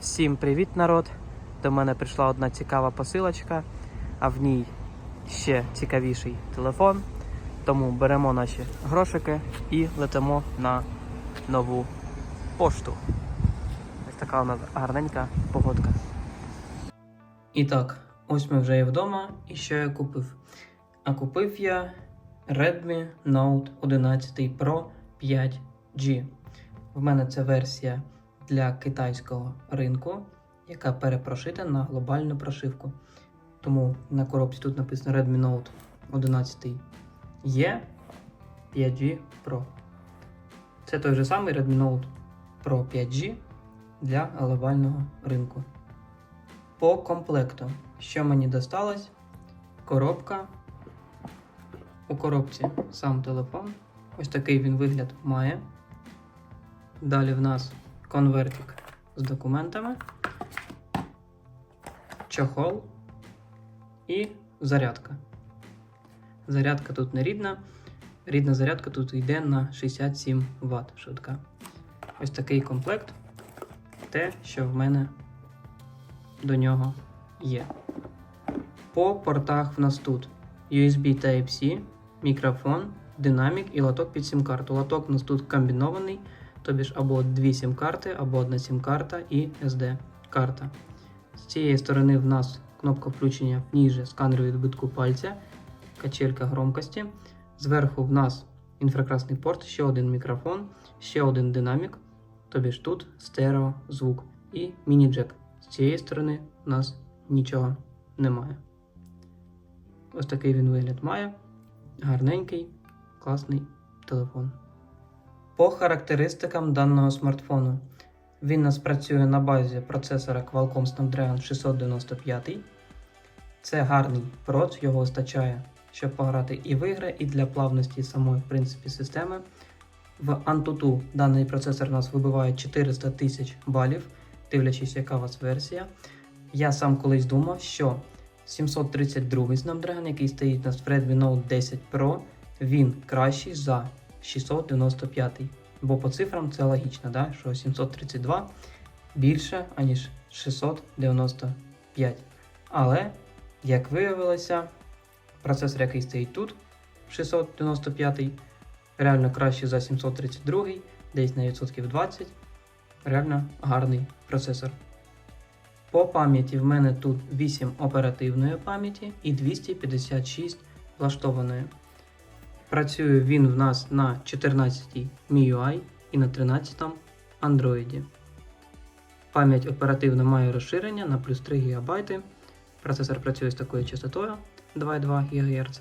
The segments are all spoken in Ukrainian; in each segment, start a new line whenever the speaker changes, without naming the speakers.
Всім привіт, народ! До мене прийшла одна цікава посилочка, а в ній ще цікавіший телефон. Тому беремо наші грошики і летимо на нову пошту. Ось така у нас гарненька погодка. І так, ось ми вже є вдома. І що я купив? А купив я Redmi Note 11 Pro 5G. В мене це версія для китайського ринку, яка перепрошита на глобальну прошивку. Тому на коробці тут написано Redmi Note 11 E 5G Pro. Це той же самий Redmi Note Pro 5G для глобального ринку. По комплекту, що мені досталось? Коробка. У коробці сам телефон. Ось такий він вигляд має. Далі в нас конвертик з документами, чохол і зарядка. Зарядка тут не рідна. Рідна зарядка тут йде на 67 Вт швидка. Ось такий комплект. Те, що в мене до нього є. По портах в нас тут USB Type-C, мікрофон, динамік і лоток під сім-карту. Лоток у нас тут комбінований, тобі ж або дві сім-карти, або одна сім-карта і SD-карта. З цієї сторони в нас кнопка включення ніже сканер відбитку пальця, качелька громкості. Зверху в нас інфракрасний порт, ще один мікрофон, ще один динамік, тобі ж тут стерео звук і міні-джек. З цієї сторони в нас нічого немає. Ось такий він вигляд має. Гарненький, класний телефон. По характеристикам даного смартфону. Він у нас працює на базі процесора Qualcomm Snapdragon 695. Це гарний проц, його вистачає, щоб пограти і в ігри, і для плавності самої в принципі, системи. В Antutu даний процесор у нас вибиває 400 тисяч балів, дивлячись, яка у вас версія. Я сам колись думав, що 732 Snapdragon, який стоїть у нас в Redmi Note 10 Pro, він кращий за 695. Бо по цифрам це логічно, да? що 732 більше, аніж 695. Але, як виявилося, процесор, який стоїть тут, 695, реально кращий за 732, десь на відсотків 20. Реально гарний процесор. По пам'яті в мене тут 8 оперативної пам'яті і 256 влаштованої. Працює він в нас на 14 MIUI і на 13 Android. Пам'ять оперативна має розширення на плюс 3 ГБ. Процесор працює з такою частотою 2,2 ГГц.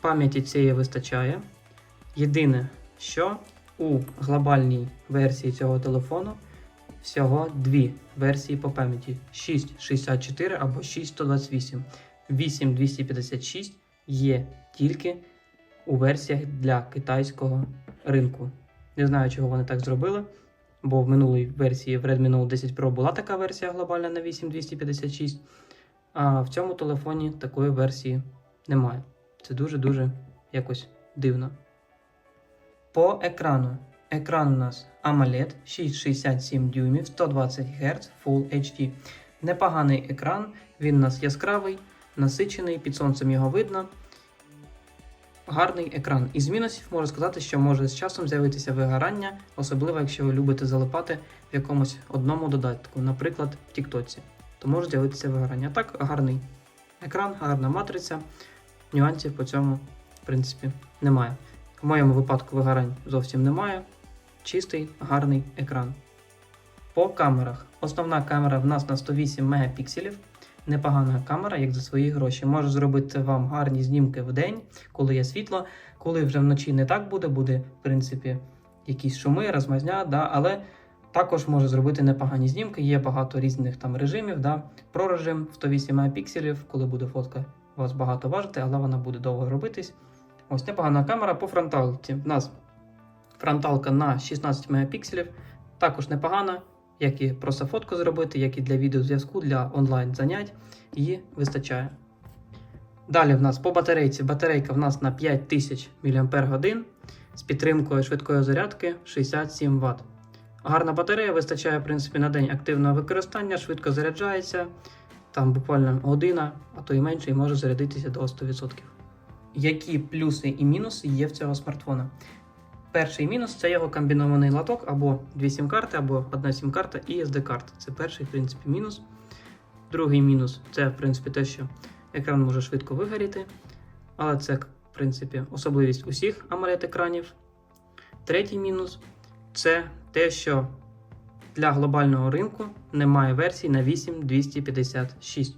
Пам'яті цієї вистачає. Єдине, що у глобальній версії цього телефону всього дві версії по пам'яті 664 або 6128. 8256 є тільки у версіях для китайського ринку. Не знаю, чого вони так зробили, бо в минулій версії в Redmi Note 10 Pro була така версія глобальна на 8256, а в цьому телефоні такої версії немає. Це дуже-дуже якось дивно. По екрану. Екран у нас AMOLED 667 дюймів 120 Гц Full HD. Непоганий екран, він у нас яскравий, насичений, під сонцем його видно. Гарний екран. Із мінусів можу сказати, що може з часом з'явитися вигорання, особливо якщо ви любите залипати в якомусь одному додатку, наприклад, в Тіктоці, то може з'явитися вигорання. Так, гарний екран, гарна матриця. Нюансів по цьому, в принципі, немає. В моєму випадку вигорань зовсім немає. Чистий, гарний екран. По камерах. Основна камера в нас на 108 мегапікселів. Непогана камера, як за свої гроші. Може зробити вам гарні знімки в день, коли є світло. Коли вже вночі не так буде, буде, в принципі, якісь шуми, розмазня, да, але також може зробити непогані знімки. Є багато різних там режимів. Да. Про режим 108 мегапікселів, коли буде фотка вас багато важити, але вона буде довго робитись. Ось непогана камера по фронталці. У нас фронталка на 16 мегапікселів, також непогана, як і просто фотку зробити, як і для відеозв'язку, для онлайн занять, її вистачає. Далі в нас по батарейці. Батарейка в нас на 5000 мАч з підтримкою швидкої зарядки 67 Вт. Гарна батарея вистачає, в принципі, на день активного використання, швидко заряджається. Там буквально година, а то і менше, і може зарядитися до 100%. Які плюси і мінуси є в цього смартфона? Перший мінус це його комбінований лоток або дві сім-карти, або одна сім-карта і SD-карта. Це перший, в принципі, мінус. Другий мінус це, в принципі, те, що екран може швидко вигоріти, але це, в принципі, особливість усіх amoled екранів Третій мінус це те, що для глобального ринку немає версій на 8256.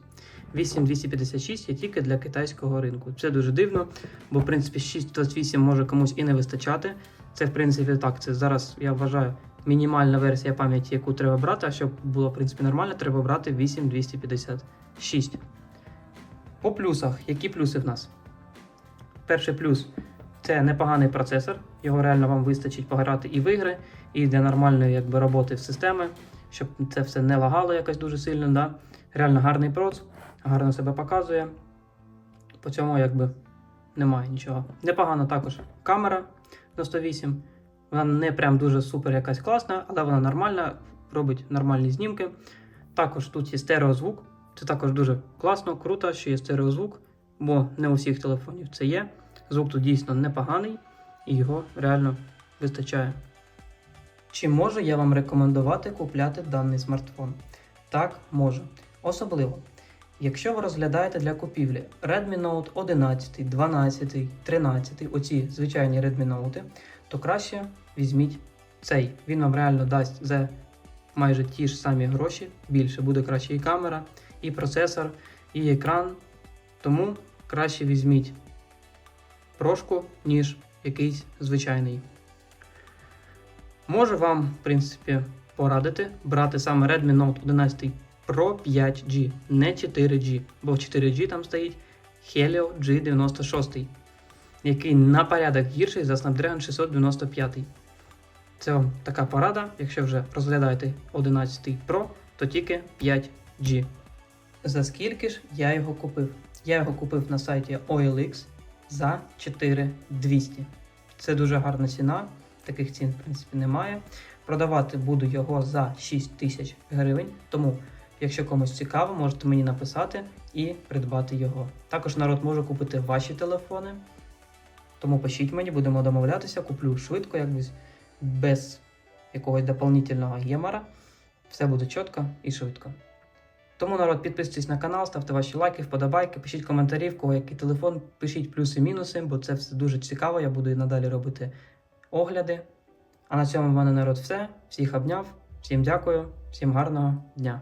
8256 є тільки для китайського ринку. Це дуже дивно, бо в принципі 628 може комусь і не вистачати. Це, в принципі, так. Це зараз, я вважаю, мінімальна версія пам'яті, яку треба брати. А щоб було в принципі нормально, треба брати 8256. По плюсах, які плюси в нас? Перший плюс це непоганий процесор. Його реально вам вистачить пограти і в ігри, і для нормальної якби, роботи в системи, щоб це все не лагало якось дуже сильно. Да? Реально гарний проц, гарно себе показує. По цьому якби немає нічого. Непогана також камера на 108. Вона не прям дуже супер якась класна, але вона нормальна, робить нормальні знімки. Також тут є стереозвук. Це також дуже класно, круто, що є стереозвук, бо не у всіх телефонів це є. Звук тут дійсно непоганий і його реально вистачає. Чи можу я вам рекомендувати купляти даний смартфон? Так, можу. Особливо, якщо ви розглядаєте для купівлі Redmi Note 11, 12, 13, оці звичайні Redmi Note, то краще візьміть цей. Він вам реально дасть за майже ті ж самі гроші. Більше буде краще і камера, і процесор, і екран. Тому краще візьміть прошку, ніж якийсь звичайний. Можу вам, в принципі, порадити брати саме Redmi Note 11 Pro 5G, не 4G, бо в 4G там стоїть Helio G96, який на порядок гірший за Snapdragon 695. Це вам така порада, якщо вже розглядаєте 11 Pro, то тільки 5G. За скільки ж я його купив? Я його купив на сайті OLX за 4200. Це дуже гарна ціна. Таких цін, в принципі, немає. Продавати буду його за 6 тисяч гривень. Тому, якщо комусь цікаво, можете мені написати і придбати його. Також народ може купити ваші телефони. Тому пишіть мені, будемо домовлятися, куплю швидко, якби без якогось дополнительного гемора. Все буде чітко і швидко. Тому народ, підписуйтесь на канал, ставте ваші лайки, вподобайки, пишіть коментарі, в кого який телефон, пишіть плюси-мінуси, бо це все дуже цікаво. Я буду і надалі робити огляди. А на цьому в мене народ все. Всіх обняв, всім дякую, всім гарного дня.